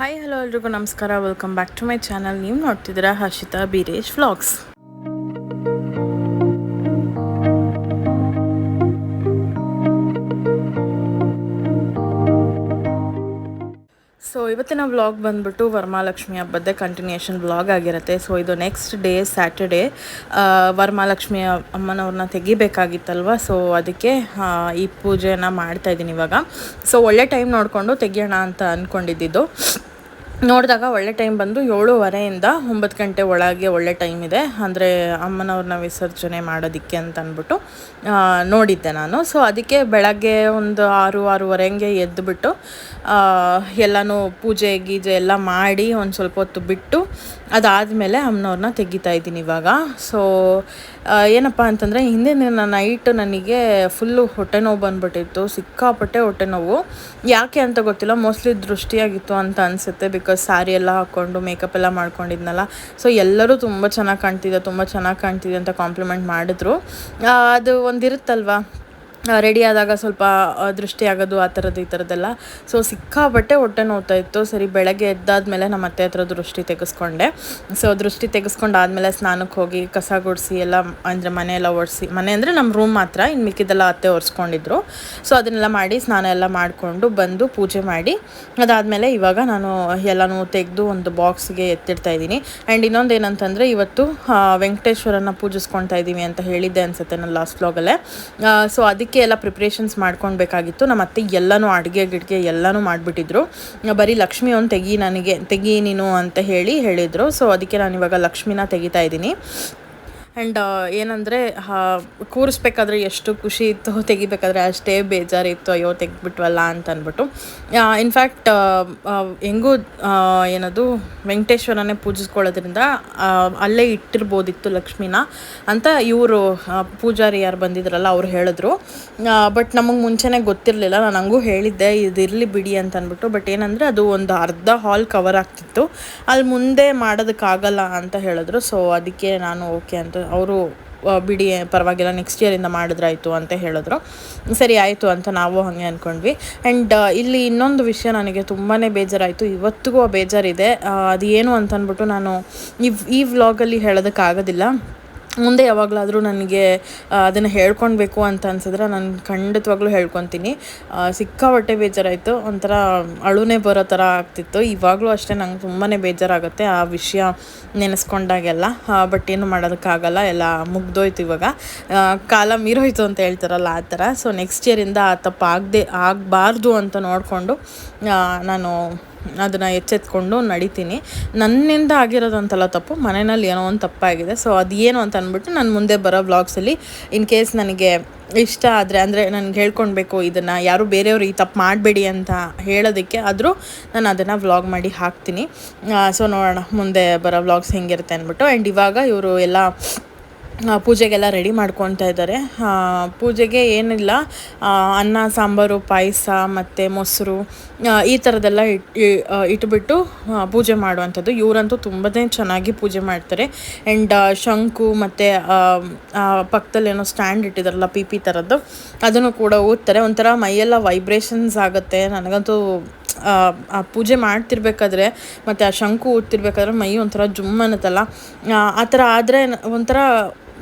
Hi hello ಎಲ್ರಿಗೂ ನಮಸ್ಕಾರ. Welcome back to my channel ನೀವು ನೋಡ್ತಿದ್ದೀರಾ ಹರ್ಷಿತಾ ಬೀರೇಶ್ ವ್ಲಾಗ್ಸ್ ಸೊ ಇವತ್ತಿನ ವ್ಲಾಗ್ ಬಂದ್ಬಿಟ್ಟು ವರಮಹಾಲಕ್ಷ್ಮಿ ಹಬ್ಬದ ಕಂಟಿನ್ಯೂಷನ್ ವ್ಲಾಗ್ ಆಗಿರುತ್ತೆ. ಸೊ ಇದು ನೆಕ್ಸ್ಟ್ ಡೇ ಸ್ಯಾಟರ್ಡೇ ವರಮಹಾಲಕ್ಷ್ಮಿ ಅಮ್ಮನವ್ರನ್ನ ತೆಗಿಬೇಕಾಗಿತ್ತಲ್ವ? ಸೊ ಅದಕ್ಕೆ ಈ ಪೂಜೆಯನ್ನು ಮಾಡ್ತಾಯಿದ್ದೀನಿ ಇವಾಗ. ಸೊ ಒಳ್ಳೆ ಟೈಮ್ ನೋಡಿಕೊಂಡು ತೆಗಿಯೋಣ ಅಂತ ಅಂದ್ಕೊಂಡಿದ್ದಿದ್ದು ನೋಡಿದಾಗ ಒಳ್ಳೆ ಟೈಮ್ ಬಂದು ಏಳುವರೆಯಿಂದ ಒಂಬತ್ತು ಗಂಟೆ ಒಳಗೆ ಒಳ್ಳೆ ಟೈಮ್ ಇದೆ. ಅಂದರೆ ಅಮ್ಮನವ್ರನ್ನ ವಿಸರ್ಜನೆ ಮಾಡೋದಕ್ಕೆ ಅಂತ ಅಂದ್ಬಿಟ್ಟು ನೋಡಿದ್ದೆ ನಾನು. ಸೊ ಅದಕ್ಕೆ ಬೆಳಗ್ಗೆ ಒಂದು ಆರು, ಆರೂವರೆ ಹಂಗೆ ಎದ್ದುಬಿಟ್ಟು ಎಲ್ಲನೂ ಪೂಜೆ ಗೀಜೆ ಎಲ್ಲ ಮಾಡಿ ಒಂದು ಸ್ವಲ್ಪ ಹೊತ್ತು ಬಿಟ್ಟು ಅದಾದಮೇಲೆ ಅಮ್ಮನವ್ರನ್ನ ತೆಗಿತಾ ಇದ್ದೀನಿ ಇವಾಗ. ಸೊ ಏನಪ್ಪ ಅಂತಂದರೆ, ಹಿಂದಿನ ದಿನ ನೈಟ್ ನನಗೆ ಫುಲ್ಲು ಹೊಟ್ಟೆ ನೋವು ಬಂದ್ಬಿಟ್ಟಿತ್ತು. ಸಿಕ್ಕಾಪಟ್ಟೆ ಹೊಟ್ಟೆ ನೋವು. ಯಾಕೆ ಅಂತ ಗೊತ್ತಿಲ್ಲ. ಮೋಸ್ಟ್ಲಿ ದೃಷ್ಟಿಯಾಗಿತ್ತು ಅಂತ ಅನಿಸುತ್ತೆ. ಬಿಕಾಸ್ ಸ್ಯಾರಿ ಎಲ್ಲ ಹಾಕ್ಕೊಂಡು ಮೇಕಪ್ ಎಲ್ಲ ಮಾಡ್ಕೊಂಡಿದ್ನಲ್ಲ. ಸೊ ಎಲ್ಲರೂ ತುಂಬ ಚೆನ್ನಾಗಿ ಕಾಣ್ತಿದೆ ತುಂಬ ಚೆನ್ನಾಗಿ ಕಾಣ್ತಿದೆ ಅಂತ ಕಾಂಪ್ಲಿಮೆಂಟ್ ಮಾಡಿದ್ರು. ಅದು ಒಂದಿರುತ್ತಲ್ವಾ? ರೆಡಿ ಆದಾಗ ಸ್ವಲ್ಪ ದೃಷ್ಟಿ ಆಗೋದು ಆ ಥರದ್ದು ಈ ಥರದ್ದೆಲ್ಲ. ಸೊ ಸಿಕ್ಕಾಪಟ್ಟೆ ಹೊಟ್ಟೆ ನೋವ್ತಾ ಇತ್ತು. ಸರಿ, ಬೆಳಗ್ಗೆ ಎದ್ದಾದ್ಮೇಲೆ ನಮ್ಮ ಅತ್ತೆ ಹತ್ರ ದೃಷ್ಟಿ ತೆಗೆಸ್ಕೊಂಡೆ. ಸೊ ದೃಷ್ಟಿ ತೆಗೆಸ್ಕೊಂಡು ಆದಮೇಲೆ ಸ್ನಾನಕ್ಕೆ ಹೋಗಿ, ಕಸ ಗುಡಿಸಿ, ಎಲ್ಲ, ಅಂದರೆ ಮನೆಯೆಲ್ಲ ಒರೆಸಿ ಮನೆ ಅಂದರೆ ನಮ್ಮ ರೂಮ್ ಮಾತ್ರ ಇನ್ನು ಮಿಕ್ಕಿದೆಲ್ಲ ಅತ್ತೆ ಒರೆಸ್ಕೊಂಡಿದ್ರು. ಸೊ ಅದನ್ನೆಲ್ಲ ಮಾಡಿ, ಸ್ನಾನ ಎಲ್ಲ ಮಾಡಿಕೊಂಡು ಬಂದು ಪೂಜೆ ಮಾಡಿ, ಅದಾದಮೇಲೆ ಇವಾಗ ನಾನು ಎಲ್ಲನೂ ತೆಗೆದು ಒಂದು ಬಾಕ್ಸ್ಗೆ ಎತ್ತಿಡ್ತಾ ಇದ್ದೀನಿ. ಆ್ಯಂಡ್ ಇನ್ನೊಂದು ಏನಂತಂದರೆ, ಇವತ್ತು ವೆಂಕಟೇಶ್ವರನ ಪೂಜಿಸ್ಕೊಳ್ತಾ ಇದ್ದೀವಿ ಅಂತ ಹೇಳಿದ್ದೆ ಅನಿಸುತ್ತೆ ನಾನು ಲಾಸ್ಟ್ ವ್ಲಾಗಲ್ಲೇ ಸೊ ಅದಕ್ಕೆ ಎಲ್ಲ ಪ್ರಿಪ್ರೇಷನ್ಸ್ ಮಾಡ್ಕೊಳ್ಬೇಕಾಗಿತ್ತು. ನಮ್ಮ ಅತ್ತೆ ಎಲ್ಲನೂ ಅಡುಗೆ ಗಿಡ್ಗೆ ಎಲ್ಲನೂ ಮಾಡಿಬಿಟ್ಟಿದ್ರು. ಬರೀ ಲಕ್ಷ್ಮಿ ಒಂದು ತೆಗಿ ನನಗೆ, ತೆಗಿ ನೀನು ಅಂತ ಹೇಳಿ ಹೇಳಿದರು. ಸೊ ಅದಕ್ಕೆ ನಾನು ಇವಾಗ ಲಕ್ಷ್ಮಿನ ತೆಗಿತಾ ಇದ್ದೀನಿ. ಆ್ಯಂಡ್ ಏನಂದರೆ ಕೂರಿಸ್ಬೇಕಾದ್ರೆ ಎಷ್ಟು ಖುಷಿ ಇತ್ತು, ತೆಗಿಬೇಕಾದ್ರೆ ಅಷ್ಟೇ ಬೇಜಾರಿತ್ತು, ಅಯ್ಯೋ, ತೆಗ್ದುಬಿಟ್ವಲ್ಲ ಅಂತ ಅಂದ್ಬಿಟ್ಟು. ಇನ್ಫ್ಯಾಕ್ಟ್ ಹೆಂಗೂ ಏನದು, ವೆಂಕಟೇಶ್ವರನೇ ಪೂಜಿಸ್ಕೊಳ್ಳೋದ್ರಿಂದ ಅಲ್ಲೇ ಇಟ್ಟಿರ್ಬೋದಿತ್ತು ಲಕ್ಷ್ಮಿನ ಅಂತ ಇವರು ಪೂಜಾರಿ ಯಾರು ಬಂದಿದ್ರಲ್ಲ, ಅವ್ರು ಹೇಳಿದ್ರು. ಬಟ್ ನಮಗೆ ಮುಂಚೆನೇ ಗೊತ್ತಿರಲಿಲ್ಲ, ನಾನು ಹಂಗೂ ಹೇಳಿದ್ದೆ, ಇದಿರಲಿ ಬಿಡಿ ಅಂತ ಅಂದ್ಬಿಟ್ಟು. ಬಟ್ ಏನಂದರೆ, ಅದು ಒಂದು ಅರ್ಧ ಹಾಲ್ ಕವರ್ ಆಗ್ತಿತ್ತು. ಅಲ್ಲಿ ಮುಂದೆ ಮಾಡೋದಕ್ಕಾಗಲ್ಲ ಅಂತ ಹೇಳಿದ್ರು. ಸೊ ಅದಕ್ಕೆ ನಾನು ಓಕೆ ಅಂತ ಅವರು ಬಿಡಿ ಪರವಾಗಿಲ್ಲ ನೆಕ್ಸ್ಟ್ ಇಯರಿಂದ ಮಾಡಿದ್ರಾಯ್ತು ಅಂತ ಹೇಳಿದ್ರು. ಸರಿ, ಆಯಿತು ಅಂತ ನಾವು ಹಾಗೆ ಅಂದ್ಕೊಂಡ್ವಿ ಆ್ಯಂಡ್ ಇಲ್ಲಿ ಇನ್ನೊಂದು ವಿಷಯ ನನಗೆ ತುಂಬಾ ಬೇಜಾರಾಯಿತು. ಇವತ್ತಿಗೂ ಆ ಬೇಜಾರಿದೆ. ಅದು ಏನು ಅಂತ ಅಂದ್ಬಿಟ್ಟು ನಾನು ಈ ಈ ವ್ಲಾಗಲ್ಲಿ ಹೇಳೋದಕ್ಕಾಗೋದಿಲ್ಲ. ಮುಂದೆ ಯಾವಾಗಲಾದರೂ ನನಗೆ ಅದನ್ನು ಹೇಳ್ಕೊಳ್ಬೇಕು ಅಂತ ಅನ್ಸಿದ್ರೆ ನಾನು ಖಂಡಿತವಾಗ್ಲೂ ಹೇಳ್ಕೊತೀನಿ. ಸಿಕ್ಕಾಪಟ್ಟೆ ಬೇಜಾರಾಯಿತು. ಒಂಥರ ಅಳುನೇ ಬರೋ ಥರ ಆಗ್ತಿತ್ತು. ಇವಾಗಲೂ ಅಷ್ಟೇ ನಂಗೆ ತುಂಬಾ ಬೇಜಾರಾಗುತ್ತೆ ಆ ವಿಷಯ ನೆನೆಸ್ಕೊಂಡಾಗೆಲ್ಲ. ಬಟ್ ಏನು ಮಾಡೋದಕ್ಕಾಗಲ್ಲ. ಎಲ್ಲ ಮುಗ್ದೋಯ್ತು ಇವಾಗ. ಕಾಲ ಮೀರೋಯ್ತು ಅಂತ ಹೇಳ್ತಾರಲ್ಲ ಆ ಥರ ಸೊ ನೆಕ್ಸ್ಟ್ ಇಯರಿಂದ ಆ ತಪ್ಪು ಆಗದೆ ಆಗಬಾರ್ದು ಅಂತ ನೋಡಿಕೊಂಡು ನಾನು ಅದನ್ನು ಎಚ್ಚೆತ್ಕೊಂಡು ನಡಿತೀನಿ. ನನ್ನಿಂದ ಆಗಿರೋದಂತಲ್ಲ ತಪ್ಪು, ಮನೆಯಲ್ಲಿ ಏನೋ ಒಂದು ತಪ್ಪಾಗಿದೆ. ಸೊ ಅದು ಏನು ಅಂತ ಅಂದ್ಬಿಟ್ಟು ನಾನು ಮುಂದೆ ಬರೋ ವ್ಲಾಗ್ಸಲ್ಲಿ ಇನ್ ಕೇಸ್ ನನಗೆ ಇಷ್ಟ ಆದರೆ, ಅಂದರೆ ನನಗೆ ಹೇಳ್ಕೊಳ್ಬೇಕು ಇದನ್ನು, ಯಾರು ಬೇರೆಯವರು ಈ ತಪ್ಪು ಮಾಡಬೇಡಿ ಅಂತ ಹೇಳೋದಕ್ಕೆ ಆದರೂ ನಾನು ಅದನ್ನು ವ್ಲಾಗ್ ಮಾಡಿ ಹಾಕ್ತೀನಿ. ಸೊ ನೋಡೋಣ, ಮುಂದೆ ಬರೋ ವ್ಲಾಗ್ಸ್ ಹೆಂಗಿರುತ್ತೆ ಅಂದ್ಬಿಟ್ಟು. ಆ್ಯಂಡ್ ಇವಾಗ ಇವರು ಎಲ್ಲ ಪೂಜೆಗೆಲ್ಲ ರೆಡಿ ಮಾಡ್ಕೊತಾ ಇದ್ದಾರೆ. ಪೂಜೆಗೆ ಏನಿಲ್ಲ. ಅನ್ನ ಸಾಂಬಾರು ಪಾಯಸ ಮತ್ತು ಮೊಸರು ಈ ಥರದ್ದೆಲ್ಲ ಇಟ್ ಇಟ್ಬಿಟ್ಟು ಪೂಜೆ ಮಾಡುವಂಥದ್ದು. ಇವರಂತೂ ತುಂಬಾ ಚೆನ್ನಾಗಿ ಪೂಜೆ ಮಾಡ್ತಾರೆ. ಆ್ಯಂಡ್ ಶಂಕು ಮತ್ತು ಪಕ್ಕದಲ್ಲಿ ಏನೋ ಸ್ಟ್ಯಾಂಡ್ ಇಟ್ಟಿದಾರಲ್ಲ ಪಿ ಪಿ ಥರದ್ದು ಅದನ್ನು ಕೂಡ ಓದ್ತಾರೆ. ಒಂಥರ ಮೈಯೆಲ್ಲ ವೈಬ್ರೇಷನ್ಸ್ ಆಗುತ್ತೆ. ನನಗಂತೂ ಆ, ಪೂಜೆ ಮಾಡ್ತಿರ್ಬೇಕಾದ್ರೆ ಮತ್ತು ಆ ಶಂಕು ಊದ್ತಿರ್ಬೇಕಾದ್ರೆ ಮೈ ಒಂಥರ ಜುಮ್ ಅನ್ನತ್ತಲ್ಲ. ಆ ಥರ ಆದರೆ ಒಂಥರ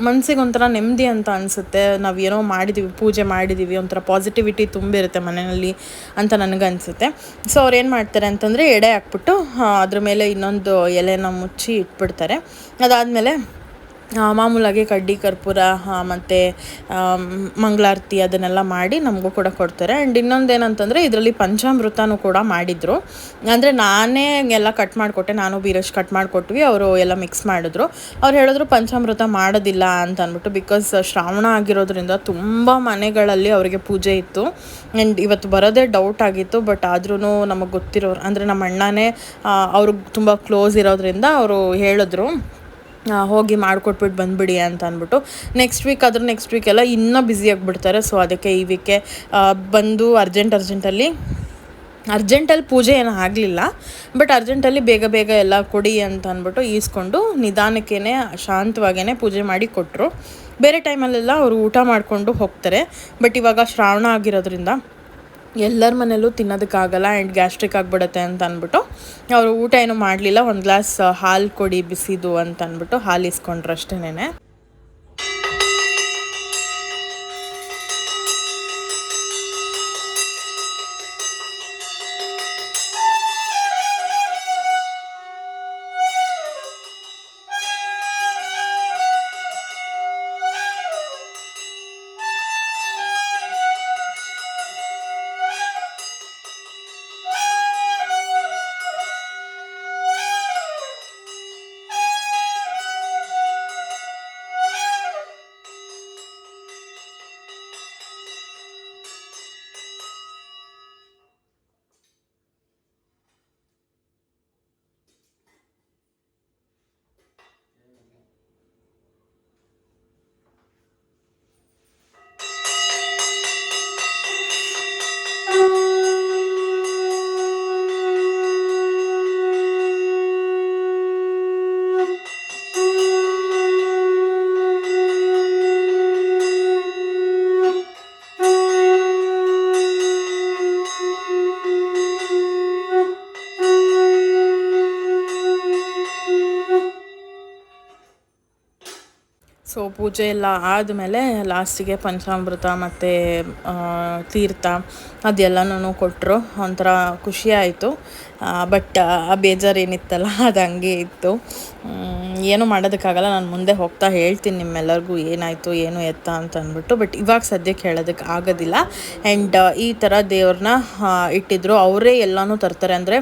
ಮನ್ಸಿಗೆ ಒಂಥರ ನೆಮ್ಮದಿ ಅಂತ ಅನಿಸುತ್ತೆ. ನಾವು ಏನೋ ಮಾಡಿದ್ದೀವಿ ಪೂಜೆ ಮಾಡಿದ್ದೀವಿ ಒಂಥರ ಪಾಸಿಟಿವಿಟಿ ತುಂಬಿರುತ್ತೆ ಮನೆಯಲ್ಲಿ ಅಂತ ನನಗನ್ಸುತ್ತೆ ಸೊ ಅವ್ರು ಏನು ಮಾಡ್ತಾರೆ ಅಂತಂದರೆ ಎಡೆ ಹಾಕ್ಬಿಟ್ಟು ಅದ್ರ ಮೇಲೆ ಇನ್ನೊಂದು ಎಲೆನ ಮುಚ್ಚಿ ಇಟ್ಬಿಡ್ತಾರೆ. ಅದಾದಮೇಲೆ ಮಾಮೂಲಾಗಿ ಕಡ್ಡಿ, ಕರ್ಪೂರ ಮತ್ತು ಮಂಗಳಾರತಿ ಅದನ್ನೆಲ್ಲ ಮಾಡಿ ನಮಗೂ ಕೂಡ ಕೊಡ್ತಾರೆ. ಆ್ಯಂಡ್ ಇನ್ನೊಂದು ಏನಂತಂದರೆ ಇದರಲ್ಲಿ ಪಂಚಾಮೃತನೂ ಕೂಡ ಮಾಡಿದರು. ಅಂದರೆ ನಾನೇ ಎಲ್ಲ ಕಟ್ ಮಾಡಿಕೊಟ್ಟೆ, ನಾನು ಬೀರಶ್ ಕಟ್ ಮಾಡಿಕೊಟ್ವಿ, ಅವರು ಎಲ್ಲ ಮಿಕ್ಸ್ ಮಾಡಿದ್ರು. ಅವ್ರು ಹೇಳಿದ್ರು ಪಂಚಾಮೃತ ಮಾಡೋದಿಲ್ಲ ಅಂತ ಅಂದ್ಬಿಟ್ಟು ಬಿಕಾಸ್ ಶ್ರಾವಣ ಆಗಿರೋದ್ರಿಂದ ತುಂಬ ಮನೆಗಳಲ್ಲಿ ಅವರಿಗೆ ಪೂಜೆ ಇತ್ತು. ಆ್ಯಂಡ್ ಇವತ್ತು ಬರೋದೇ ಡೌಟ್ ಆಗಿತ್ತು ಬಟ್ ಆದ್ರೂ ನಮಗೆ ಗೊತ್ತಿರೋರು, ಅಂದರೆ ನಮ್ಮ ಅಣ್ಣನೇ ಅವ್ರಿಗೆ ತುಂಬ ಕ್ಲೋಸ್ ಇರೋದ್ರಿಂದ ಅವರು ಹೇಳಿದ್ರು. ಹೋಗಿ ಮಾಡಿಕೊಟ್ಬಿಟ್ಟು ಬಂದುಬಿಡಿ ಅಂತ ಅಂದ್ಬಿಟ್ಟು ನೆಕ್ಸ್ಟ್ ವೀಕ್ ಅದ್ರ ನೆಕ್ಸ್ಟ್ ವೀಕ್ ಎಲ್ಲ ಇನ್ನೂ ಬ್ಯುಸಿ ಆಗಿಬಿಡ್ತಾರೆ. ಸೊ ಅದಕ್ಕೆ ಈ ವೀಕೆ ಬಂದು ಅರ್ಜೆಂಟ್ ಅರ್ಜೆಂಟಲ್ಲಿ ಅರ್ಜೆಂಟಲ್ಲಿ ಪೂಜೆ ಏನೂ ಆಗಲಿಲ್ಲ. ಬಟ್ ಅರ್ಜೆಂಟಲ್ಲಿ ಬೇಗ ಬೇಗ ಎಲ್ಲ ಕೊಡಿ ಅಂತ ಅಂದ್ಬಿಟ್ಟು ಈಸ್ಕೊಂಡು ನಿಧಾನಕ್ಕೇ ಶಾಂತವಾಗೇ ಪೂಜೆ ಮಾಡಿ ಕೊಟ್ಟರು ಬೇರೆ ಟೈಮಲ್ಲೆಲ್ಲ ಅವರು ಊಟ ಮಾಡಿಕೊಂಡು ಹೋಗ್ತಾರೆ. ಬಟ್ ಇವಾಗ ಶ್ರಾವಣ ಆಗಿರೋದ್ರಿಂದ ಎಲ್ಲರ ಮನೇಲೂ ತಿನ್ನೋದಕ್ಕಾಗಲ್ಲ ಆ್ಯಂಡ್ ಗ್ಯಾಸ್ಟ್ರಿಕ್ ಆಗಿಬಿಡುತ್ತೆ ಅಂತ ಅಂದ್ಬಿಟ್ಟು ಅವರು ಊಟ ಏನೂ ಮಾಡಲಿಲ್ಲ. ಒಂದು ಗ್ಲಾಸ್ ಹಾಲು ಕೊಡಿ ಬಿಸಿದು ಅಂತ ಅಂದ್ಬಿಟ್ಟು ಹಾಲು ಇಸ್ಕೊಂಡ್ರು ಅಷ್ಟೇನೆ ಪೂಜೆ ಎಲ್ಲ ಆದಮೇಲೆ ಲಾಸ್ಟಿಗೆ ಪಂಚಾಮೃತ ಮತ್ತು ತೀರ್ಥ ಅದೆಲ್ಲನೂ ಕೊಟ್ಟರು ಒಂಥರ ಖುಷಿ ಆಯಿತು. ಬಟ್ ಆ, ಬೇಜಾರು ಏನಿತ್ತಲ್ಲ ಅದು ಹಂಗೆ ಇತ್ತು ಏನೂ ಮಾಡೋದಕ್ಕಾಗಲ್ಲ, ನಾನು ಮುಂದೆ ಹೋಗ್ತಾ ಹೇಳ್ತೀನಿ ನಿಮ್ಮೆಲ್ಲರಿಗೂ ಏನಾಯಿತು, ಏನು ಎತ್ತ ಅಂತ ಅಂದ್ಬಿಟ್ಟು. ಬಟ್ ಇವಾಗ ಸದ್ಯಕ್ಕೆ ಹೇಳೋದಕ್ಕೆ ಆಗೋದಿಲ್ಲ. ಆ್ಯಂಡ್ ಈ ಥರ ದೇವ್ರನ್ನ ಇಟ್ಟಿದ್ರು. ಅವರೇ ಎಲ್ಲನೂ ತರ್ತಾರೆ. ಅಂದರೆ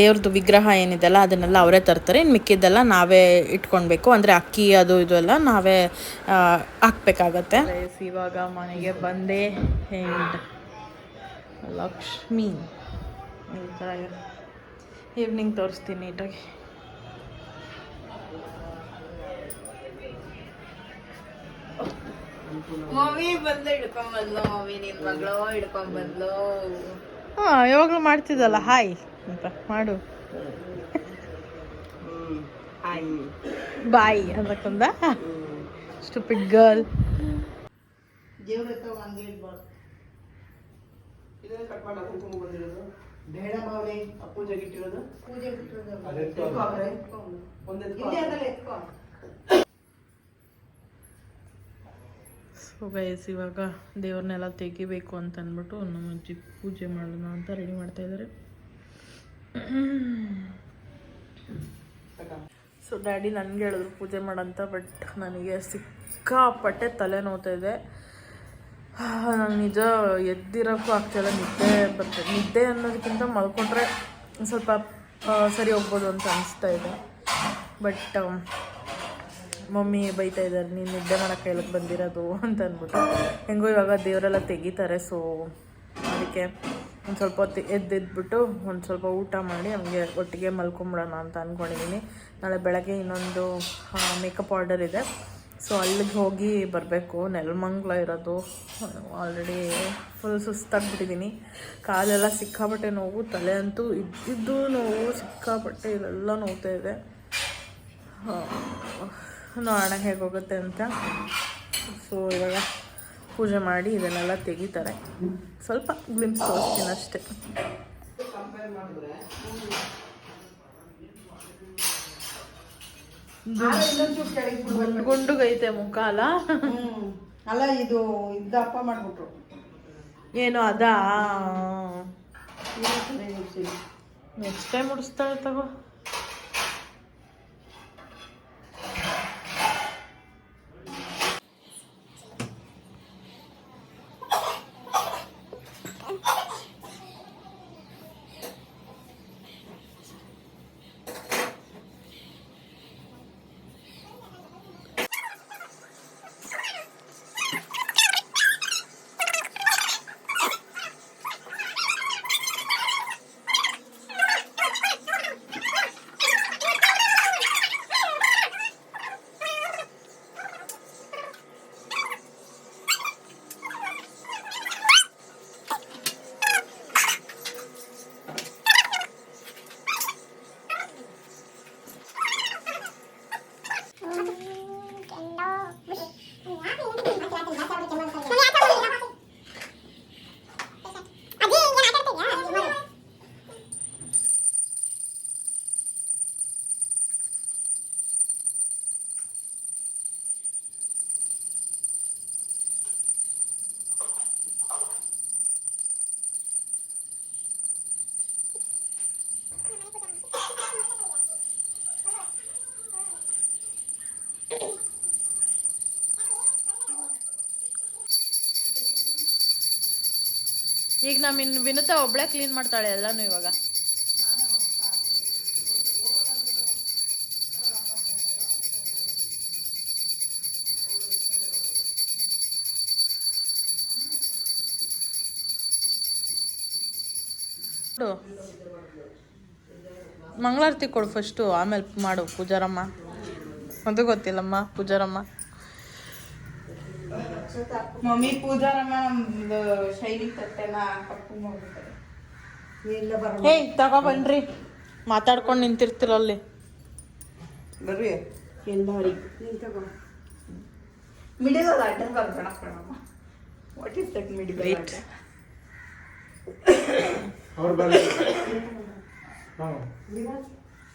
ದೇವ್ರದ್ದು ವಿಗ್ರಹ ಏನಿದೆಲ್ಲ ಅದನ್ನೆಲ್ಲ ಅವರೇ ತರ್ತಾರೆ. ಇನ್ನು ಮಿಕ್ಕಿದ್ದೆಲ್ಲ ನಾವೇ ಇಟ್ಕೊಳ್ಬೇಕು ಅಂದರೆ ಅಕ್ಕಿ ಅದು ಇದು ಎಲ್ಲ ನಾವೇ ಹಾಕ್ಬೇಕಾಗುತ್ತೆ. ಇವಾಗ ಮನೆಗೆ ಬಂದೆ. ಆ್ಯಂಡ್ ಲಕ್ಷ್ಮಿ, ಈ ಥರ ಈವ್ನಿಂಗ್ ತೋರಿಸ್ತೀನಿ ನೀಟಾಗಿ. ಮಮ್ಮಿ ಬಂದು ಹಿಡ್ಕೊಂಬಂದ್ಲು ಮಮ್ಮಿ ನಿನ್ ಮಗಳು ಹಿಡ್ಕೊಂಬಂದ್ಲು ಹಾಂ ಯಾವಾಗಲೂ ಮಾಡ್ತಿದ್ದಲ್ಲ ಹಾಯ್ ಅಂತ ಮಾಡು. ಹಾಯ್ ಬಾಯ್ ಕಂದ. ಸ್ಟುಪಿಡ್ ಗರ್ಲ್ ದೇವ್ರ ಹತ್ರ ಇರ್ಬಾರ್ದು ಬೇಡ ಪೂಜೆಗೆ ಇಟ್ಟಿರೋದು. ಪೂಜೆಗೆ ಇಟ್ಟಿರೋದು. ಎತ್ಕೊ ಅವ್ರೆ, ಎತ್ಕೊ. ಇಲ್ಲೇ ಅದಲ್ಲ, ಎತ್ಕೊ. ಸೊ ಗೈಸ್ ಇವಾಗ ದೇವ್ರನ್ನೆಲ್ಲ ತೆಗಿಬೇಕು ಅಂತ ಅಂದ್ಬಿಟ್ಟು ನಮ್ಮ ಅಜ್ಜಿ ಪೂಜೆ ಮಾಡೋಣ ಅಂತ ರೆಡಿ ಮಾಡ್ತಾ ಇದ್ದಾರೆ. ಸೊ ಡ್ಯಾಡಿ ನನಗೆ ಹೇಳಿದ್ರು ಪೂಜೆ ಮಾಡಂತ ಬಟ್ ನನಗೆ ಸಿಕ್ಕಾಪಟ್ಟೆ ತಲೆ ನೋವ್ತಾ ಇದೆ. ನಾನು ನಿಜ ಎದ್ದಿರೋಕ್ಕೂ ಆಗ್ತಾಯಿಲ್ಲ ನಿದ್ದೆ ಬರ್ತದೆ ನಿದ್ದೆ ಅನ್ನೋದಕ್ಕಿಂತ ಮಲ್ಕೊಂಡ್ರೆ ಸ್ವಲ್ಪ ಸರಿ ಹೋಗ್ಬೋದು ಅಂತ ಅನಿಸ್ತಾ ಇದೆ. ಬಟ್ ಮಮ್ಮಿ ಬೈತಾ ಇದ್ದಾರೆ, ನೀನು ನಿದ್ದೆ ಮಾಡೋಕ್ಕೆ ಹೇಳಕ್ಕೆ ಬಂದಿರೋದು ಅಂತ ಅಂದ್ಬಿಟ್ಟು. ಹೆಂಗೋ ಇವಾಗ ದೇವರೆಲ್ಲ ತೆಗಿತಾರೆ ಸೊ ಅದಕ್ಕೆ ಒಂದು ಸ್ವಲ್ಪ ಹೊತ್ತು ಎದ್ದೆದ್ಬಿಟ್ಟು ಒಂದು ಸ್ವಲ್ಪ ಊಟ ಮಾಡಿ ನಮಗೆ ಒಟ್ಟಿಗೆ ಮಲ್ಕೊಂಬಿಡೋಣ ಅಂತ ಅಂದ್ಕೊಂಡಿದ್ದೀನಿ ನಾಳೆ ಬೆಳಗ್ಗೆ ಇನ್ನೊಂದು ಮೇಕಪ್ ಆರ್ಡರ್ ಇದೆ. ಸೊ ಅಲ್ಲಿಗೆ ಹೋಗಿ ಬರಬೇಕು. ನೆಲಮಂಗ್ಲ ಇರೋದು. ಆಲ್ರೆಡಿ ಫುಲ್ ಸುಸ್ತಾಗ್ಬಿಟ್ಟಿದ್ದೀನಿ ಕಾಲೆಲ್ಲ ಸಿಕ್ಕಾಪಟ್ಟೆ ನೋವು, ತಲೆ ಅಂತೂ ಇದ್ದಿದ್ದು ನೋವು, ಸಿಕ್ಕಾಪಟ್ಟೆ ಇದೆಲ್ಲ ನೋವ್ತಾ ಇದೆ. ನೋಡೋಣ ಹೇಗೋಗುತ್ತೆ ಅಂತ. ಸೊ ಇವಾಗ ಪೂಜೆ ಮಾಡಿ ಇದನ್ನೆಲ್ಲ ತೆಗಿತಾರೆ. ಸ್ವಲ್ಪ ಗ್ಲಿಮ್ಸ್ ತೋರಿಸ್ತೀನಿ ಅಷ್ಟೇ. ಗುಂಡುಗೈತೆ ಮುಖ ಅಲ್ಲ ಹ್ಮ್. ಅಲ್ಲ ಇದು ಅಪ್ಪ ಮಾಡ್ಬಿಟ್ರು. ಏನು ಅದಾ? ನೆಕ್ಸ್ಟ್ ಟೈಮ್ ಉಡಿಸ್ತಾಳೆ ತಗೋ ಈಗ ನಮ್ಮ ಇನ್ನು ವಿನುತಾ ಒಬ್ಳೆ ಕ್ಲೀನ್ ಮಾಡ್ತಾಳೆ ಎಲ್ಲಾನು ಇವಾಗ. ಮಂಗಳಾರತಿ ಕೊಡು ಫಸ್ಟು ಆಮೇಲೆ ಮಾಡು ಪೂಜಾರಮ್ಮ. ಅದು ಗೊತ್ತಿಲ್ಲಮ್ಮ, ಪೂಜಾರಮ್ಮ. ಮಮ್ಮಿ ಪೂಜಾರಮ್ಮ ನಮ್ದು ಶೈಲಿ ತಟ್ಟೆನ ಕಪ್ಪು ಬರ ಹೇಯ್ ತಗೋ ಬನ್ರಿ. ಮಾತಾಡ್ಕೊಂಡು ನಿಂತಿರ್ತಿರಲ್ಲಿ ಬರ್ರಿ. ಎಲ್ಲರಿಗೆ ನೀನು ತಗೋ. ಮಿಡಿಲ್ ಅಡ್ಡ ಬರ್ಬೇಡ ಕಣಮ್ಮ what is that middle Wait. ಅವ್ರು ಬರ್ಲಿ. ಹಾಂ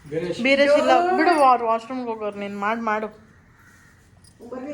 ಬೇರೆ ಬೀರೇಶ್. ಇಲ್ಲ. ಬಿಡು ವಾಶ್ರೂಮ್ಗೆ ಹೋಗೋರು. ನೀನು ಮಾಡಿ ಮಾಡು. ಬರ್ರಿ.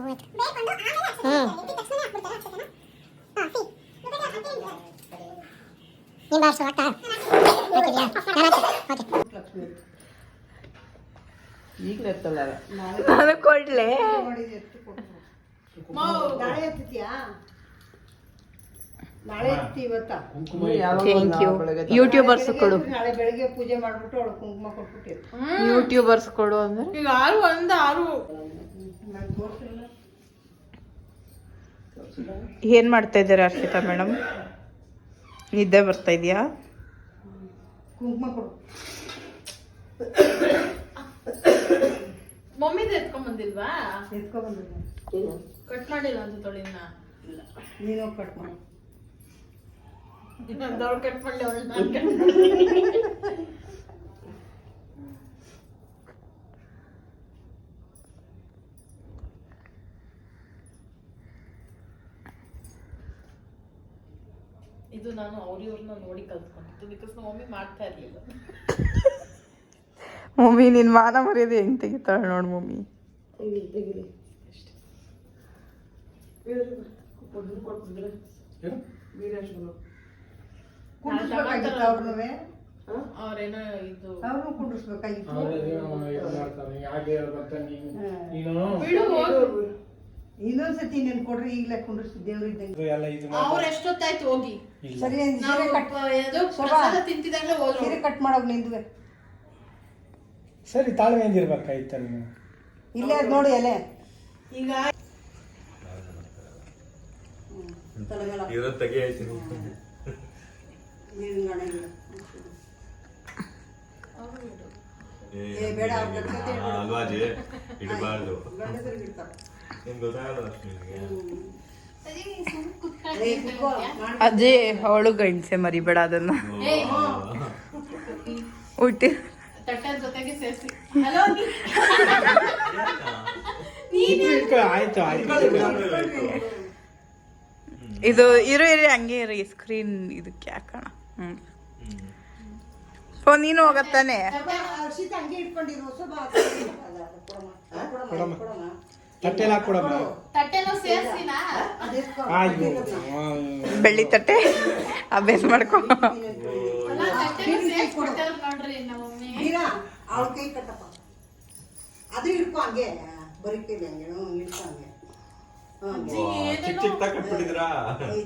ಥ್ಯಾಂಕ್ ಯು ಯೂಟ್ಯೂಬರ್ಸ್ ಕೊಡು ನಾಳೆ ಬೆಳಗ್ಗೆ ಪೂಜೆ ಮಾಡ್ಬಿಟ್ಟು ಅವಳು ಕುಂಕುಮ ಕೊಟ್ಬಿಟ್ಟಿರ್ತಾರೆ ಯೂಟ್ಯೂಬರ್ಸ್ ಕೊಡು ಅಂದ್ರೆ? ಈಗ ಆರು ಒಂದು ಆರು ನಾನು ತೋರಿಸಿಲ್ಲ. ಏನ್ ಮಾಡ್ತಾ ಇದ್ದಾರೆ ಅರ್ಷಿತಾ ಮೇಡಮ್ ನಿದ್ದೆ ಬರ್ತಾ ಇದೆಯಾ? ಕುಂಕುಮ ಕೊಡು. ಮಮ್ಮಿದ ಎತ್ಕೊಂಡ್ ಬಂದಿಲ್ವಾ? ಎತ್ಕೊಂಡ್ ಕಟ್ ಮಾಡಿಲ್ಲ ಅಂತ ತೊಳಿನ ನೀನು ಕಟ್ ಮಾಡು. ಕಟ್ ಮಾಡಿ ಅವಳು ನಾನು ಅವ್ರಿವ್ರನ್ನ ನೋಡಿ ಕಲ್ತ್ಕೊಂಡಿದ್ದು ಬಿಕಾಸ್ ನಮ್ಮ ಮಮ್ಮಿ ಮಾಡ್ತಾ ಇರ್ಲಿಲ್ಲ. ಮಮ್ಮಿ ನಿನ್ನ ಮಾನ ಮರ್ಯಾದೆ ಹೆಂಗ್ ತೆಗಿತಾಳೆ ನೋಡ್ ಮಮ್ಮಿ. ತೆಗಿಲಿ ಅಷ್ಟೇ. ಏನು? ವೀರೇಶ್ಗಳು ಕುಂಡಿಸ್ಬೇಕಾಗಿತ್ತು ಅವ್ರನ್ನೂ ಅವ್ರೇನೋ ಇದು ಅವ್ರನ್ನೂ ಕುಂಡಿಸ್ಬೇಕಾಗಿತ್ತು ಬಿಡು. ಇನ್ನೊಂದ್ಸತಿ ನೀನು ಕೊಡ್ರಿ ಈಗಲೇ ಕುಂಡ್ರಿಸಿ ದೇವ್ರಿದ್ದಂಗೆ ಇದು ಎಲ್ಲ ಇದು ಅವ್ರ. ಎಷ್ಟೊತ್ತಾಯ್ತು ಹೋಗಿ? ಸರಿ ನೀನ್ ಸೀರೆ ಕಟ್. ಪ್ರಸಾದ ಹೋದ್ರು. ಸೀರೆ ಕಟ್ ಮಾಡೋಗ್ ನಿಂದುವೆ. ಸರಿ ತಾಳ್ಮೆಯಿಂದ ಇರ್ಬೇಕಾಯ್ತ ನೀವು ಇಲ್ಲೇ ಅದ್ ನೋಡಿ ಎಲೆ ಈಗ. ಇರೋ ತೆಗಿ ಆಯ್ತು ನೀರಿನ ಏ, ಬೇಡ, ಅವ್ರ ಜೊತೆ ಅಲ್ವಾಜಿ ಇಡಬಾರ್ದು. ಗಂಡಸರಿಗೆ ಇಡ್ತಾರೆ. ಅಜಯ್ ಅವಳು ಗಂಡ್ಸೆ ಮರಿಬೇಡ ಅದನ್ನ. ಹುಟ್ಟಿ ಇದು ಇರು ಇರಿ ಹಂಗೆ ಇರಿ ಸ್ಕ್ರೀನ್ ಇದಕ್ಕೆ ಹಾಕೋಣ ಹ್ಮ್. ಓ ನೀನು ಹೋಗತ್ತಾನೆ. ಹಾಕೊಡಮ್ಮ. ಆಯ್ತು ಬೆಳ್ಳಿ ತಟ್ಟೆ ಅಭ್ಯಾಸ ಮಾಡ್ಕೊ. ಮೀರಾ, ಅವ್ಳ ಕೈ ಕಟ್ಟಪ್ಪ ಅದು ಹಿಡ್ಕೊ ಹಂಗೆ ಬರೀ ಕೈಲಿ ಹಂಗೆ ಹಿಡ್ಕೊ ಚಿಕ್ಕ ಕಟ್ಬಿಟ್ಟಿದ್ರಾ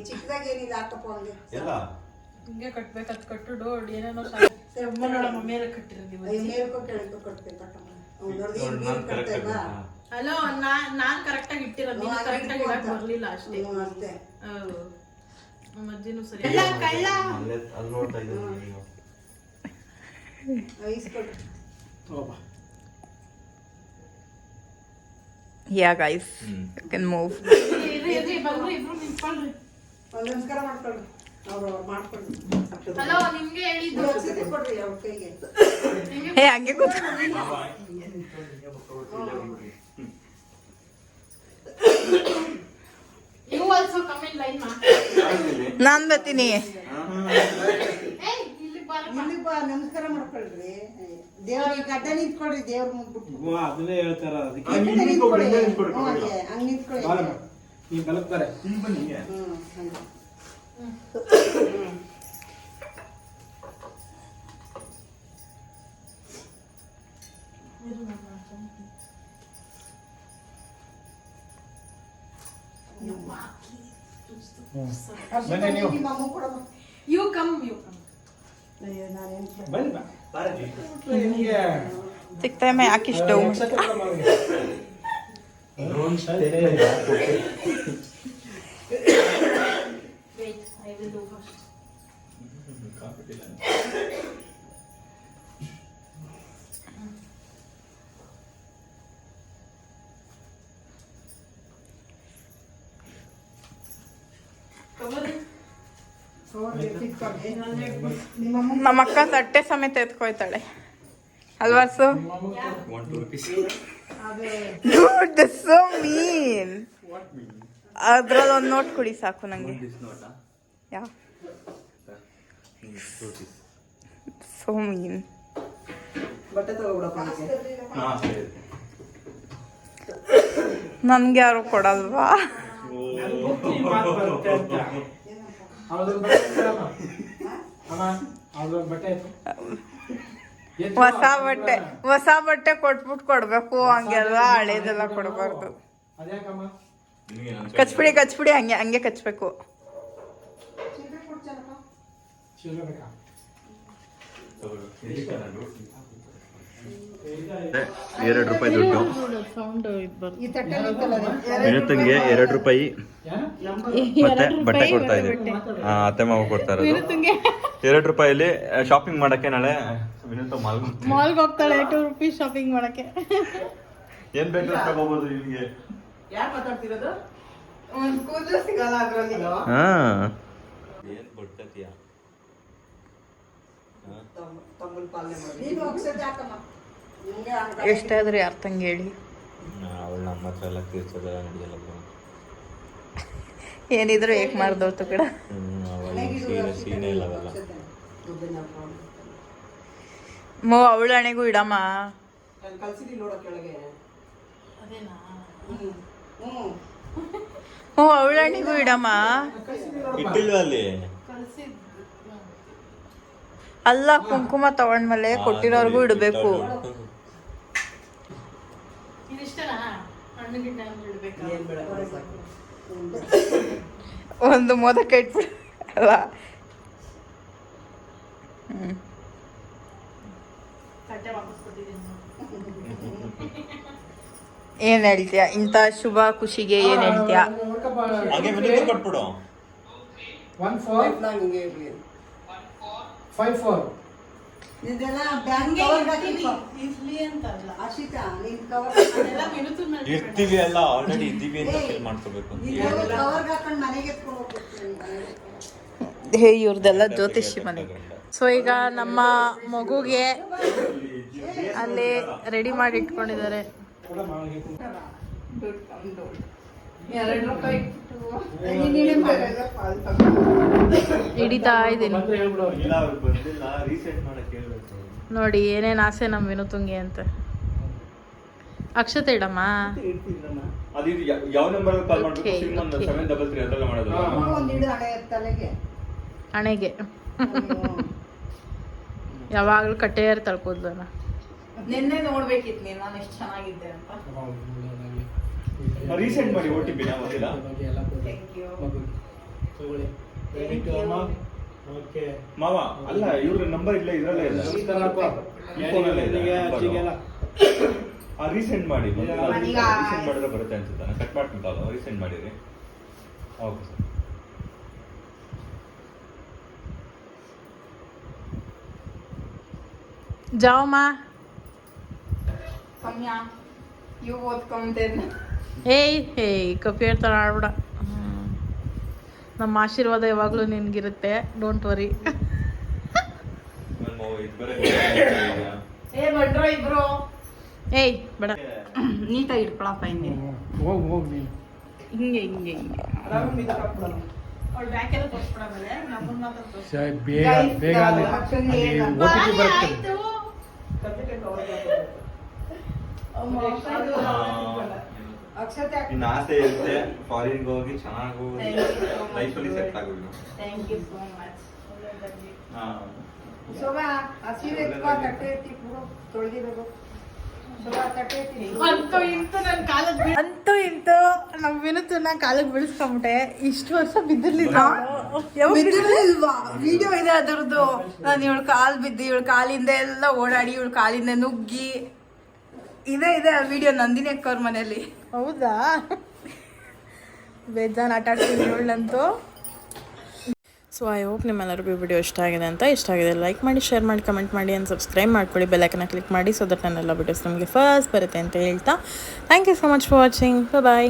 ಚಿಕ್ಕದಾಗ ಏನಿಲ್ಲ ಹಾಕಪ್ಪ ಹಂಗೆ ಎಲ್ಲ? ಹಿಂಗೆ ಕಟ್ಬೇಕು ಅದು ಕಟ್ಟು ಏನೇನೋ ಮೇಲೆ ಕಟ್ಟಿರೋದು ಮೇಲೆ ಕೆಳಕೊ ಕಟ್ಬೇಕು ಕಟ್ಟಮ್ಮ. ಅವ್ನು ನೋಡ್ದೆ ನೋಡಿ ನೀನ್ ನಾನು ಕಟ್ತಾ ಕರೆಕ್ಟ್ ಇಲ್ವಾ? ಅಲೋ ನಾನ್ ನಾನ್ ಕರೆಕ್ಟ್ ಆಗಿ ಇಟ್ಟಿರೋದು ಹ್ಞೂ, ನೀನು ಹಾಗೆ ಕರೆಕ್ಟ್ ಆಗಿ ಇಟ್ಕೊ ಇಡಕ್ ಅಂತ. ಬರ್ಲಿಲ್ಲ ಅಷ್ಟೇ. ಹ್ಞೂ, ಅಷ್ಟೇ. ಹೌದು ನಮ್ಮ ಅಜ್ಜಿನೂ ಸರಿ ಅಲ್ಲೇ ಅಲ್ಲಿ ನೋಡ್ತಾ ಇದ್ದೀನಿ ನೀವು ಇಸ್ಕೊಡು ತಗೋಬಾ ಯಾ ಗೈಸ್ ಕ್ಯಾನ್ ಮೂವ್ ಒಂದು ನಮಸ್ಕಾರ ಮಾಡ್ಕೊಳ್ರಿ. ಅವ್ರು ಅವ್ರು ಮಾಡ್ಕೊಳ್ರಿ. ಹಲೋ ನಿಮ್ಗೆ ಹೇಳಿದ್ದು. ಅಕ್ಷತೆ ಕೊಡ್ರಿ ಅವ್ರ ಕೈಗೆ. ಹೇ ಹಂಗೆ ಕೂತ್ also come in line ma. ನಾನ್ ಬರ್ತೀನಿ. Hey, ಇಲ್ಲಿ ಬಾ. ಇಲ್ಲಿ ಬಾ ನಮಸ್ಕಾರ ಮಾಡ್ಕೊಳ್ರಿ. ದೇವ್ರಿಗೆ ಗಡ್ಡ ನಿಂತ್ಕೊಳ್ರಿ ದೇವ್ರ ಮುಂದ್ಬಿಟ್ಟು ಅದನ್ನೇ ಹೇಳ್ತಾರ ಅದಕ್ಕೆ ನಿಂತ್ಕೊಳ್ಳಿ ಹ್ಞೂ, ಹಾಗೆ ಬರ ನಿಂತ್ಕೊಳ್ಳಿ ಬಾರಮ್ಮ ನೀವು ಬಲಕ್ತಾರೆ ಹ್ಮ್. ಬನ್ನಿ. You come, you come. ಅಯ್ಯೋ, ನಾನೇನ್ ಕೇಳ್ದೆ? ಬನ್ನಿ ಬಾ ನಿಮಗೆ ಸಿಗ್ತಾ ಮೇ ಯಾಕಿಷ್ಟು Wait, I will do first. ನಿಮ್ಮ ಅಕ್ಕ ತಟ್ಟೆ ಸಮೇತ ಎತ್ಕೊಳ್ತಾಳೆ ಅಲ್ವಾ ಸೊ? ಸೋ ಮೀನ್ ಅದ್ರಲ್ಲಿ ಒಂದು ನೋಟ್ ಕೊಡಿ ಸಾಕು ನಂಗೆ. ಯಾ? So mean. ನನ್ಗೆ ಯಾರು ಕೊಡಲ್ವಾ? ಹೊಸ ಬಟ್ಟೆ ಹೊಸ ಬಟ್ಟೆ ಕೊಟ್ಬಿಟ್ಟು ಕೊಡ್ಬೇಕು ಹಂಗೆಲ್ಲ ಹಳೇದೆಲ್ಲ ಕೊಡಬಾರ್ದು ಅದ್ಯಾಕಮ್ಮ ಕಚ್ಬಿಡಿ ಕಚ್ಬಿಡಿ ಹಂಗೆ ಹಂಗೆ ಕಚ್ಬೇಕು ಚಿಲ್ಲರೆ ಕೊಡ್ತೀನಪ್ಪ. ಚಿಲ್ಲರೆ ಬೇಕಾ ಎರಡು ರೂಪಾಯಿ ದುಡ್ಡು. ವಿನೂತಂಗೆ ಎರಡು ರೂಪಾಯಿ. ಮತ್ತೆ ಬಟ್ಟೆ ಕೊಡ್ತಾ ಇದೆ ಅತ್ತೆ ಮಾವ ಕೊಡ್ತಾ ಇರೋದು. ಎರಡು ರೂಪಾಯಿಲಿ ಶಾಪಿಂಗ್ ಮಾಡಕ್ಕೆ ನಾಳೆ ವಿನುತ ಮಾಲ್ ಮಾಲ್ಗೆ ಹೋಗ್ತಾಳೆ ಟೂ ರುಪೀಸ್ ಶಾಪಿಂಗ್ ಮಾಡಕ್ಕೆ. ಏನ್ ಬೇಕಾದ್ರೂ ತಗೋಬಹುದು ನಿಮ್ಗೆ ಒಂದ್ ಕೂದಲು ಸಿಗಲ್ಲ ಅದ್ರಲ್ಲಿ. ಹಾ. ಏನ್ ಕೊಡ್ತತಿಯಾ ತಮ್ಮಲ್ ಪಾಲನೆ ಮಾಡಿ. ನೀನು ಅಕ್ಷತೆ ಹಾಕಮ್ಮ. ಎಷ್ಟಾದ್ರೂ ಅರ್ಥಂಗೆ ಹೇಳಿ. ಅವಳು ನಮ್ಮ ಹತ್ರ ಎಲ್ಲ ತೀರ್ಸೋದೆಲ್ಲ ನಡೆಯಲ್ಲ ಏನಿದ್ರು ಏಕ್ ಮಾಡ್ದೋತು ಕೂಡ. ಸೀನೆ ಇಲ್ಲ ಅವೆಲ್ಲ. ಮೋ ಅವಳ ಹಣೆಗೂ ಇಡಮ್ಮ. ಹ್ಞೂ ಅವಳ ಹಣೆಗೂ ಇಡಮ್ಮ. ಇಟ್ಟಿಲ್ವ ಅಲ್ಲಿ? ಅಲ್ಲ ಕುಂಕುಮ ತಗೊಂಡ್ಮೇಲೆ ಕೊಟ್ಟಿರೋರ್ಗೂ ಇಡಬೇಕು. ಒಂದು ಮೋದಕ ಇಟ್ಬಿಡಲ್ಲ ಏನ್ ಹೇಳ್ತೀಯ? ಇಂಥ ಶುಭ ಖುಷಿಗೆ ಏನ್ ಹೇಳ್ತೀಯ? ಹಾಗೆ 1 ಬ್ಯಾಗ್ ಇರ್ತೀವಿ. ಅಲ್ಲ ಆಲ್ರೆಡಿ ಇದ್ದೀವಿ ಅಂತ ಫೀಲ್ ಮಾಡ್ಕೋಬೇಕು ಹೇ ಇವ್ರದೆಲ್ಲ ಜ್ಯೋತಿಷಿ ಮನೆ. ಸೊ ಈಗ ನಮ್ಮ ಮಗುಗೆ ಅಲ್ಲಿ ರೆಡಿ ಮಾಡಿ ಇಟ್ಕೊಂಡಿದ್ದಾರೆ. ಹಿಡಿತಾ ಇದ್ದೀನಿ. ನೋಡಿ ಏನೇನು ಆಸೆ ನಮ್ಮ ವಿನುತುಂಗಿ ಅಂತ. ಅಕ್ಷತೆ ಇಡಮ್ಮ. ಅದು ಇದು ಯಾವ ನಂಬರ್ ಕಾಲ್ ಮಾಡ್ಬೇಕು? ಸಿಮ್ ಒಂದು okay. ಸೆವೆನ್ ಡಬಲ್ ತ್ರೀ ಅದೆಲ್ಲ ಮಾಡೋದು. ಹಾ. ಒಂದು ಹಿಡಿದು ಹಣೆ ತಲೆಗೆ. ಹಣೆಗೆ. ಯಾವಾಗಲೂ ಕಟ್ಟೆಯರ್ ತಳ್ಕೋದ್ಲನ ನಿನ್ನೆ ನೋಡ್ಬೇಕಿತ್ತು ನೀನು ನಾನು ಎಷ್ಟು ಚೆನ್ನಾಗಿದ್ದೆ ಅಂತ. ರೀಸೆಂಟ್ ಮಾಡಿ ಓ ಟಿ ಪಿ ನಾ ಗೊತ್ತಿಲ್ಲ ಮಾವ ಅಲ್ಲ ಇವ್ರ ನಂಬರ್ ಇಲ್ಲ ಇದ್ರಲ್ಲೇ ಇಲ್ಲ ಆ ರೀಸೆಂಟ್ ಮಾಡಿ ರೀಸೆಂಟ್ ಮಾಡಿದ್ರೆ ಬರುತ್ತೆ ಅನ್ಸುತ್ತೆ. ನಾನು ಕಟ್ ಮಾಡ್ತೀನಿ ರೀಸೆಂಟ್ ಮಾಡಿರಿ. Okay sir. ಜಾವ್ ಮಾ ಕಮ್ಯಾ ಯು ಓದ್ ಕಮ್ ದೆನ್ ಏಯ್ ಏಯ್ ಕಪ್ಪಿ ಹೇಳ್ತಾರ ಆಡ್ಬಿಡ ನಮ್ಮ ಆಶೀರ್ವಾದ ಯಾವಾಗಲೂ ನಿನ್ಗಿರುತ್ತೆ. ಡೋಂಟ್ ವರಿ ಏಯ್ ಬೇಡ. ನೀಟಾಗಿ ಇಟ್ಕೊಳಪ್ಪ ಹಿಂಗೆ ಹೋಗಿ ಹೋಗಿ ನೀನು. ಹಿಂಗೆ ಹಿಂಗೆ ಹಿಂಗೆ. ಸ- ಬೇಗ ಬರುತ್ತೆ ಅಕ್ಷತೆ ನಿನ್ನ ಆಸೆ ಇರುತ್ತೆ ಫಾರಿನ್ ಹೋಗಿ ಚೆನ್ನಾಗಿ ಅಲ್ಲಿ ಸೆಟ್ ಆಗೋದು thank you so much Shobha ಹಸಿರು ಎತ್ಕೋ ತಟ್ಟೆ ಎತ್ತಿ ಪೂರ ತೊಳೆದಿರೋದು. ಅಂತೂ ಇಂತೂ ನನ್ನ ಕಾಲಕ್ಕೆ ಅಂತೂ ಇಂತೂ ನಮ್ಮ ವಿನುತು ನಾ ಕಾಲಕ್ಕೆ ಬೀಳಿಸ್ಕೊಂಬಿಟ್ಟೆ ಇಷ್ಟು ವರ್ಷ ಬಿದ್ದಿರ್ಲಿಲ್ಲ ಬಿದ್ದಿರ್ಲಿಲ್ವಾ? ವಿಡಿಯೋ ಇದೆ ಅದರದ್ದು. ನಾನು ಇವಳು ಕಾಲ್ ಬಿದ್ದು ಇವಳು ಕಾಲಿಂದ ಎಲ್ಲ ಓಡಾಡಿ ಇವಳು ಕಾಲಿಂದ ನುಗ್ಗಿ ಇದೆ ಇದೆ ಆ ವಿಡಿಯೋ ನಂದಿನಿ ಅಕ್ಕವ್ರ ಮನೆಯಲ್ಲಿ. ಹೌದಾ? ಬೇಜಾನ್ ಆಟ ಆಡ್ತೀನಿ ಇವಳಂತೂ ಸೊ ಐ ಹೋಪ್ ನಿಮ್ಮೆಲ್ಲರಿಗೂ ವಿಡಿಯೋ ಇಷ್ಟ ಆಗಿದೆ ಅಂತ. ಇಷ್ಟ ಆಗಿದೆ ಲೈಕ್ ಮಾಡಿ ಶೇರ್ ಮಾಡಿ ಕಮೆಂಟ್ ಮಾಡಿ ಆ್ಯಂಡ್ ಸಬ್ಸ್ಕ್ರೈಬ್ ಮಾಡ್ಕೊಳ್ಳಿ. ಬೆಲ್ಲೈಕನ್ನ ಕ್ಲಿಕ್ ಮಾಡಿ ಸೊ ದಟ್ ನನ್ನೆಲ್ಲ ವಿಡಿಯೋಸ್ ನಿಮಗೆ ಫಸ್ಟ್ ಬರುತ್ತೆ ಅಂತ ಹೇಳ್ತಾ. Thank you so much for watching bye